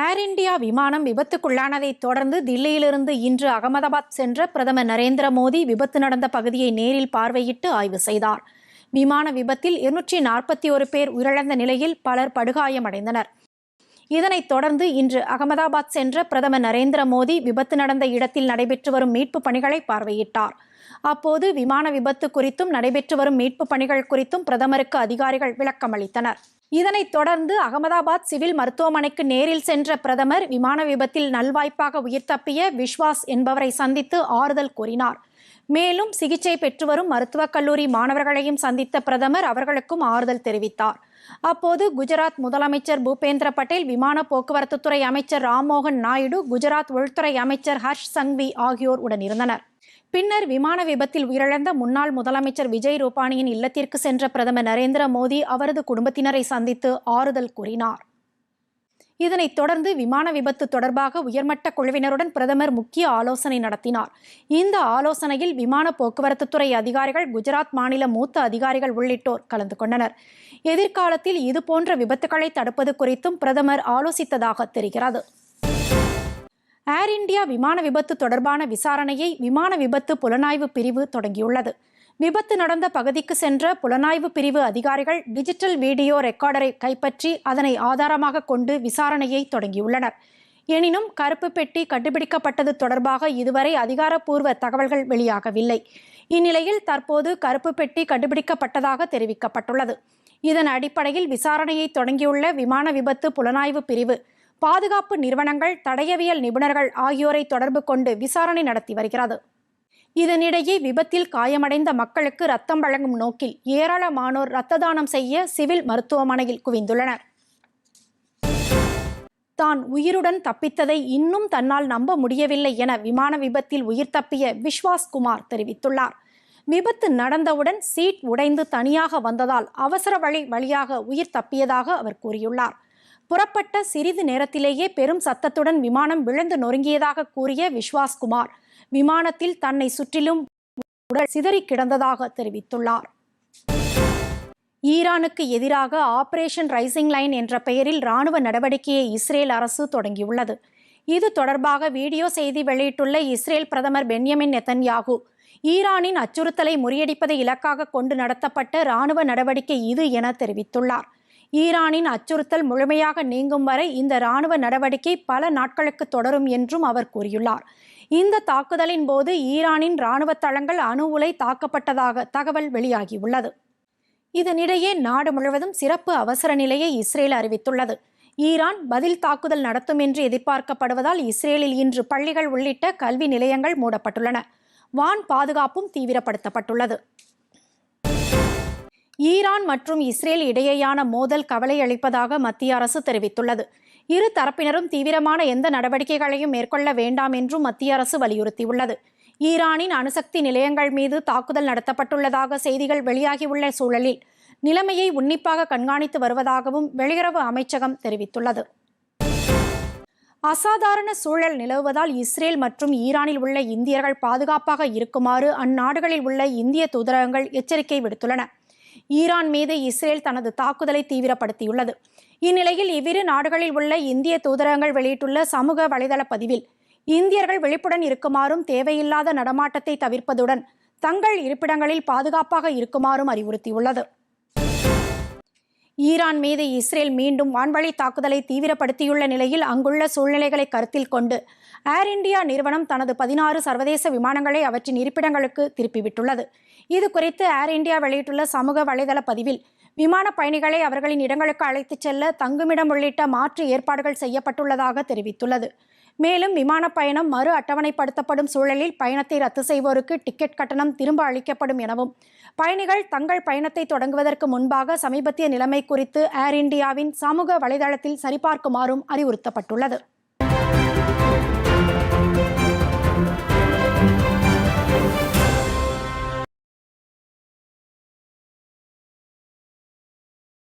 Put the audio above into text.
ஏர் India விமானம் விபத்துக்குள்ளானதைத் தொடர்ந்து தில்லியிலிருந்து இன்று அகமதாபாத் சென்ற பிரதமர் நரேந்திர மோடி விபத்து நடந்த பகுதியை நேரில் பார்வையிட்டு ஆய்வு செய்தார். விமான விபத்தில் இருநூற்றி நாற்பத்தி ஒரு பேர் உயிரிழந்த நிலையில் பலர் படுகாயமடைந்தனர். இதனைத் தொடர்ந்து இன்று அகமதாபாத் சென்ற பிரதமர் நரேந்திர மோடி விபத்து நடந்த இடத்தில் நடைபெற்று வரும் மீட்பு பணிகளை பார்வையிட்டார். அப்போது விமான விபத்து குறித்தும் நடைபெற்று வரும் மீட்பு பணிகள் குறித்தும் பிரதமருக்கு அதிகாரிகள் விளக்கமளித்தனர். இதனைத் தொடர்ந்து அகமதாபாத் சிவில் மருத்துவமனைக்கு நேரில் சென்ற பிரதமர் விமான விபத்தில் நல்வாய்ப்பாக உயிர் தப்பிய விஸ்வாஸ் என்பவரை சந்தித்து ஆறுதல் கூறினார். மேலும் சிகிச்சை பெற்று வரும் மருத்துவக் கல்லூரி மாணவர்களையும் சந்தித்த பிரதமர் அவர்களுக்கும் ஆறுதல் தெரிவித்தார். அப்போது குஜராத் முதலமைச்சர் பூபேந்திர பட்டேல் விமான போக்குவரத்துத்துறை அமைச்சர் ராம்மோகன் நாயுடு குஜராத் உள்துறை அமைச்சர் ஹர்ஷ் சங்வி ஆகியோர் உடனிருந்தனர் பின்னர் விமான விபத்தில் உயிரிழந்த முன்னாள் முதலமைச்சர் விஜய் ரூபானியின் இல்லத்திற்கு சென்ற பிரதமர் நரேந்திர மோடி அவரது குடும்பத்தினரை சந்தித்து ஆறுதல் கூறினார். இதனைத் தொடர்ந்து விமான விபத்து தொடர்பாக உயர்மட்ட குழுவினருடன் பிரதமர் முக்கிய ஆலோசனை நடத்தினார். இந்த ஆலோசனையில் விமான போக்குவரத்துத்துறை அதிகாரிகள் குஜராத் மாநில மூத்த அதிகாரிகள் உள்ளிட்டோர் கலந்து கொண்டனர். எதிர்காலத்தில் இதுபோன்ற விபத்துகளை தடுப்பது குறித்தும் பிரதமர் ஆலோசித்ததாக தெரிகிறது. ஏர் இந்தியா விமான விபத்து தொடர்பான விசாரணையை விமான விபத்து புலனாய்வு பிரிவு தொடங்கியுள்ளது. விபத்து நடந்த பகுதிக்கு சென்ற புலனாய்வு பிரிவு அதிகாரிகள் டிஜிட்டல் வீடியோ ரெக்கார்டரை கைப்பற்றி அதனை ஆதாரமாக கொண்டு விசாரணையை தொடங்கியுள்ளனர். எனினும் கருப்பு பெட்டி கண்டுபிடிக்கப்பட்டது தொடர்பாக இதுவரை அதிகாரப்பூர்வ தகவல்கள் வெளியாகவில்லை. இந்நிலையில் தற்போது கருப்பு பெட்டி கண்டுபிடிக்கப்பட்டதாக தெரிவிக்கப்பட்டுள்ளது. இதன் அடிப்படையில் விசாரணையை தொடங்கியுள்ள விமான விபத்து புலனாய்வு பிரிவு பாதுகாப்பு நிறுவனங்கள் தடயவியல் நிபுணர்கள் ஆகியோரை தொடர்பு கொண்டு விசாரணை நடத்தி வருகிறது. இதனிடையே விபத்தில் காயமடைந்த மக்களுக்கு ரத்தம் வழங்கும் நோக்கில் ஏராளமானோர் இரத்த தானம் செய்ய சிவில் மருத்துவமனையில் குவிந்துள்ளனர். தான் உயிருடன் தப்பித்ததை இன்னும் தன்னால் நம்ப முடியவில்லை என விமான விபத்தில் உயிர் தப்பிய விஸ்வாஸ் குமார் தெரிவித்துள்ளார். விபத்து நடந்தவுடன் சீட் உடைந்து தனியாக வந்ததால் அவசர வழி வழியாக உயிர் தப்பியதாக அவர் கூறியுள்ளார். புறப்பட்ட சிறிது நேரத்திலேயே பெரும் சத்தத்துடன் விமானம் விழுந்து நொறுங்கியதாக கூறிய விஸ்வாஸ்குமார் விமானத்தில் தன்னை சுற்றிலும் உடல் சிதறி கிடந்ததாக தெரிவித்துள்ளார். ஈரானுக்கு எதிராக ஆபரேஷன் ரைசிங் லைன் என்ற பெயரில் ராணுவ நடவடிக்கையை இஸ்ரேல் அரசு தொடங்கியுள்ளது. இது தொடர்பாக வீடியோ செய்தி வெளியிட்டுள்ள இஸ்ரேல் பிரதமர் பென்யமின் நெத்தன்யாகு ஈரானின் அச்சுறுத்தலை முறியடிப்பதை இலக்காக கொண்டு நடத்தப்பட்ட ராணுவ நடவடிக்கை இது என தெரிவித்துள்ளார். ஈரானின் அச்சுறுத்தல் முழுமையாக நீங்கும் வரை இந்த ராணுவ நடவடிக்கை பல நாட்களுக்கு தொடரும் என்றும் அவர் கூறியுள்ளார். இந்த தாக்குதலின் போது ஈரானின் ராணுவ தளங்கள் அணு உலை தாக்கப்பட்டதாக தகவல் வெளியாகியுள்ளது. இதனிடையே நாடு முழுவதும் சிறப்பு அவசர நிலையை இஸ்ரேல் அறிவித்துள்ளது. ஈரான் பதில் தாக்குதல் நடத்தும் என்று எதிர்பார்க்கப்படுவதால் இஸ்ரேலில் இன்று பள்ளிகள் உள்ளிட்ட கல்வி நிலையங்கள் மூடப்பட்டுள்ளன. வான் பாதுகாப்பும் தீவிரப்படுத்தப்பட்டுள்ளது. ஈரான் மற்றும் இஸ்ரேல் இடையேயான மோதல் கவலை அளிப்பதாக மத்திய அரசு தெரிவித்துள்ளது. இரு தரப்பினரும் தீவிரமான எந்த நடவடிக்கைகளையும் மேற்கொள்ள வேண்டாம் என்றும் மத்திய அரசு வலியுறுத்தியுள்ளது. ஈரானின் அணுசக்தி நிலையங்கள் மீது தாக்குதல் நடத்தப்பட்டுள்ளதாக செய்திகள் வெளியாகியுள்ள சூழலில் நிலைமையை உன்னிப்பாக கண்காணித்து வருவதாகவும் வெளியுறவு அமைச்சகம் தெரிவித்துள்ளது. அசாதாரண சூழல் நிலவுவதால் இஸ்ரேல் மற்றும் ஈரானில் உள்ள இந்தியர்கள் பாதுகாப்பாக இருக்குமாறு அந்நாடுகளில் உள்ள இந்திய தூதரகங்கள் எச்சரிக்கை விடுத்துள்ளன. ஈரான் மீது இஸ்ரேல் தனது தாக்குதலை தீவிரப்படுத்தியுள்ளது. இந்நிலையில் இவ்விரு நாடுகளில் உள்ள இந்திய தூதரகங்கள் வெளியிட்டுள்ள சமூக வலைதள பதிவில் இந்தியர்கள் விழிப்புடன் இருக்குமாறும் தேவையில்லாத நடமாட்டத்தை தவிர்ப்பதுடன் தங்கள் இருப்பிடங்களில் பாதுகாப்பாக இருக்குமாறும் அறிவுறுத்தியுள்ளது. ஈரான் மீது இஸ்ரேல் மீண்டும் வான்வழி தாக்குதலை தீவிரப்படுத்தியுள்ள நிலையில் அங்குள்ள சூழ்நிலைகளை கருத்தில் கொண்டு ஏர் இந்தியா நிறுவனம் தனது பதினாறு சர்வதேச விமானங்களை அவற்றின் இருப்பிடங்களுக்கு திருப்பிவிட்டுள்ளது. இது குறித்து ஏர் இந்தியா வெளியிட்டுள்ள சமூக வலைதள பதிவில் விமான பயணிகளை அவர்களின் இடங்களுக்கு அழைத்துச் செல்ல தங்குமிடம் உள்ளிட்ட மாற்று ஏற்பாடுகள் செய்யப்பட்டுள்ளதாக தெரிவித்துள்ளது. மேலும் விமான பயணம் மறு அட்டவணைப்படுத்தப்படும் சூழலில் பயணத்தை ரத்து செய்வோருக்கு டிக்கெட் கட்டணம் திரும்ப அளிக்கப்படும் எனவும் பயணிகள் தங்கள் பயணத்தை தொடங்குவதற்கு முன்பாக சமீபத்திய நிலைமை குறித்து ஏர் இந்தியாவின் சமூக வலைதளத்தில் சரிபார்க்குமாறும் அறிவுறுத்தப்பட்டுள்ளது.